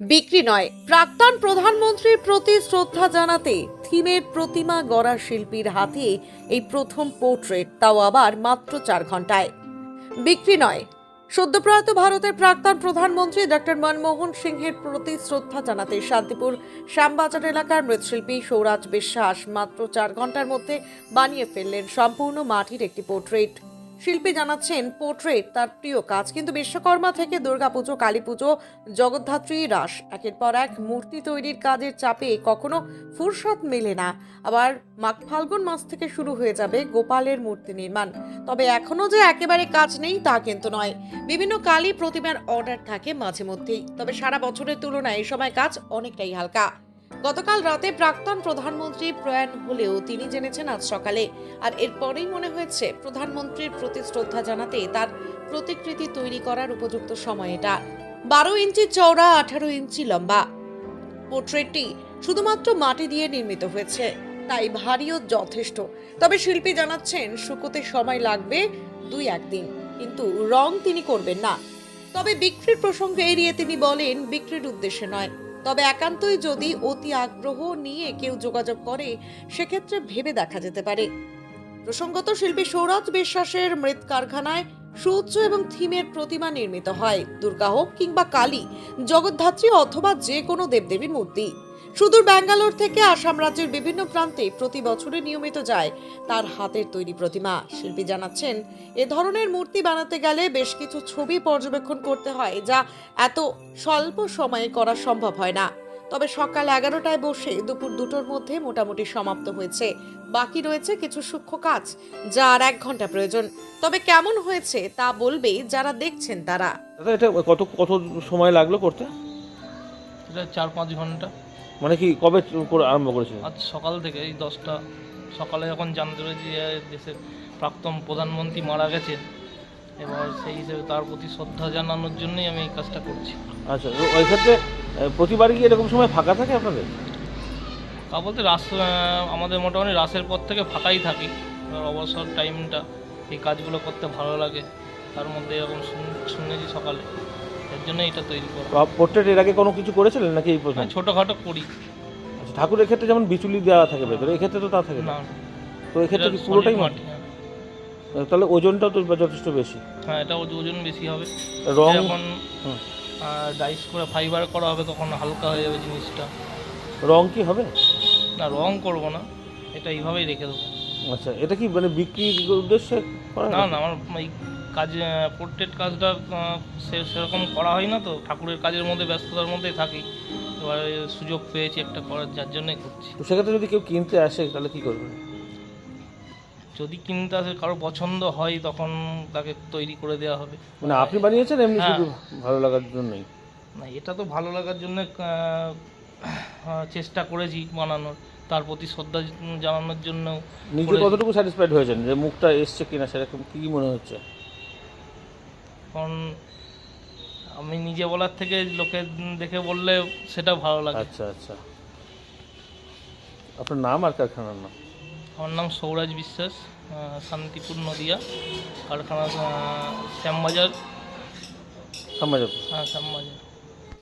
বিক্রি নয়। প্রাক্তন প্রধানমন্ত্রীর প্রতি শ্রদ্ধা জানাতে থিমের প্রতিমা গড়া শিল্পীর হাতে এই প্রথম পোর্ট্রেট, তাও আবার মাত্র চার ঘন্টায় বিক্রি নয়। সদ্যপ্রয়াত ভারতের প্রাক্তন প্রধানমন্ত্রী ডক্টর মনমোহন সিংহের প্রতি শ্রদ্ধা জানাতে শান্তিপুর শ্যামবাজার এলাকার মৃৎশিল্পী সৌরাজ বিশ্বাস মাত্র চার ঘণ্টার মধ্যে বানিয়ে ফেললেন সম্পূর্ণ মাটির একটি পোর্ট্রেট। শিল্পী জানাচ্ছেন, পোর্ট্রেট তার প্রিয় কাজ, কিন্তু বিশ্বকর্মা থেকে দুর্গাপুজো কালী পুজো জগদ্ধাত্রী রাস একের পর এক মূর্তি তৈরির কাজের চাপে কখনো ফুরসত মেলে না। আবার মাঘ ফাল্গুন মাস থেকে শুরু হয়ে যাবে গোপালের মূর্তি নির্মাণ। তবে এখনও যে একেবারে কাজ নেই তা কিন্তু নয়। বিভিন্ন কালী প্রতিমার অর্ডার থাকে মাঝে মধ্যেই তবে সারা বছরের তুলনায় এই সময় কাজ অনেকটাই হালকা। গতকাল রাতে প্রাক্তন প্রধানমন্ত্রী প্রয়াণ হলেও তিনি জেনেছেন আজ সকালে। আর এরপরেই মনে হয়েছে, প্রধানমন্ত্রীর প্রতি শ্রদ্ধা জানাতে তার প্রতিকৃতি তৈরি করার উপযুক্ত সময় এটা। বারো ইঞ্চি চওড়া, আঠারো ইঞ্চি লম্বা। পোর্ট্রেটটি শুধুমাত্র মাটি দিয়ে নির্মিত হয়েছে, তাই ভারীও যথেষ্ট। তবে শিল্পী জানাচ্ছেন, শুকোতে সময় লাগবে দুই একদিন, কিন্তু রং তিনি করবেন না। তবে বিক্রির প্রসঙ্গে এড়িয়ে তিনি বলেন, বিক্রির উদ্দেশ্যে নয়। তবে একান্তই যদি অতি আগ্রহ নিয়ে কেউ যোগাযোগ করে, সেক্ষেত্রে ভেবে দেখা যেতে পারে। প্রসঙ্গত শিল্পী সৌরজ বিশ্বাসের মৃৎ কারখানায় সূর্য এবং থিমের প্রতিমা নির্মিত হয়। দুর্গা হোক কিংবা কালী, জগদ্ধাত্রী অথবা যে কোনো দেবদেবীর মূর্তি। সুদূর ব্যাঙ্গালোর থেকে আসাম রাজ্যের বিভিন্ন প্রান্তে প্রতি বছরে নিয়মিত যায় তার হাতের তৈরি প্রতিমা। শিল্পী জানাচ্ছেন, এ ধরনের মূর্তি বানাতে গেলে বেশ কিছু ছবি পর্যবেক্ষণ করতে হয় যা এত স্বল্প সময়ে করা সম্ভব হয় না। তবে সকাল এগারোটায় বসে দুপুর দুটোর মধ্যে মোটামুটি সমাপ্ত হয়েছে। বাকি রয়েছে কিছু সূক্ষ্ম কাজ যা আর এক ঘণ্টা প্রয়োজন। তবে কেমন হয়েছে তা বলবে যারা দেখছেন তারা। এটা কত কত সময় লাগল করতে? এটা চার পাঁচ ঘণ্টা। মানে কি কবে করে আরম্ভ করেছিলেন আজ সকাল থেকে এই দশটা সকালে যখন জানতে পেরেছি যে দেশের প্রাক্তন প্রধানমন্ত্রী মারা গেছেন এবার সেই হিসেবে তার প্রতি শ্রদ্ধা জানানোর জন্যই আমি এই কাজটা করছি। আচ্ছা তো ওই ক্ষেত্রে আহ, প্রতিবারই কি এরকম সময় ফাঁকা থাকে আপনাদের? তা বলতে রাস আমাদের মোটামুটি রাসের পর থেকে ফাঁকাই থাকি। এবার অবসর টাইমটা এই কাজগুলো করতে ভালো লাগে। তার মধ্যে এরকম শুন- শুনেছি সকালে। এর জন্য এটা তৈরি করা। পোর্ট্রেট এর আগে কোনো কিছু করেছিলেন নাকি এই প্রথম ছোটোখাটো করি। আচ্ছা, ঠাকুরের ক্ষেত্রে যেমন বিচুলি দেওয়া থাকে ভেতরে এক্ষেত্রে তো তা থাকে না। তো এক্ষেত্রে কি পুরোটাই মাটি? হ্যাঁ। তাহলে ওজনটাও তো যথেষ্ট বেশি। হ্যাঁ এটা ওজ- ওজন বেশি হবে। রং? যখন ডাইস করে ফাইবার করা হবে তখন হালকা হয়ে যাবে জিনিসটা। রং কি হবে? না রং করব না এটা এইভাবেই রেখে দেবো। আচ্ছা এটা কি মানে বিক্রির উদ্দেশ্যে না না আমার কাজ পোর্ট্রেট কাজটা সে সেরকম করা হয় না তো। ঠাকুরের কাজের মধ্যে ব্যস্ততার মধ্যেই থাকি। এবারে সুযোগ পেয়েছি একটা করার যার জন্যই করছি। তো সেক্ষেত্রে যদি কেউ কিনতে আসে তাহলে কি করবে? যদি কিনতে আসে কারও পছন্দ হয় তখন তাকে তৈরি করে দেওয়া হবে। মানে আপনি বানিয়েছেন এমনি হ্যাঁ। শুধু ভালো লাগার জন্যই? না এটা তো ভালো লাগার জন্য চেষ্টা করেছি বানানোর। তার প্রতি শ্রদ্ধা জানানোর জন্য নিজে কতটুকু স্যাটিসফাইড হয়েছেন? যে মুখটা এসছে কিনা সেরকম কি মনে হচ্ছে? কারণ আমি নিজে বলার থেকে লোকে দেখে বললে সেটা ভালো লাগে। আচ্ছা আচ্ছা। আপনার নাম আর কারখানার নাম? আমার নাম সৌরাজ বিশ্বাস শান্তিপুর নদিয়া কারখানা শ্যামবাজার। শ্যামবাজার। হ্যাঁ শ্যামবাজার।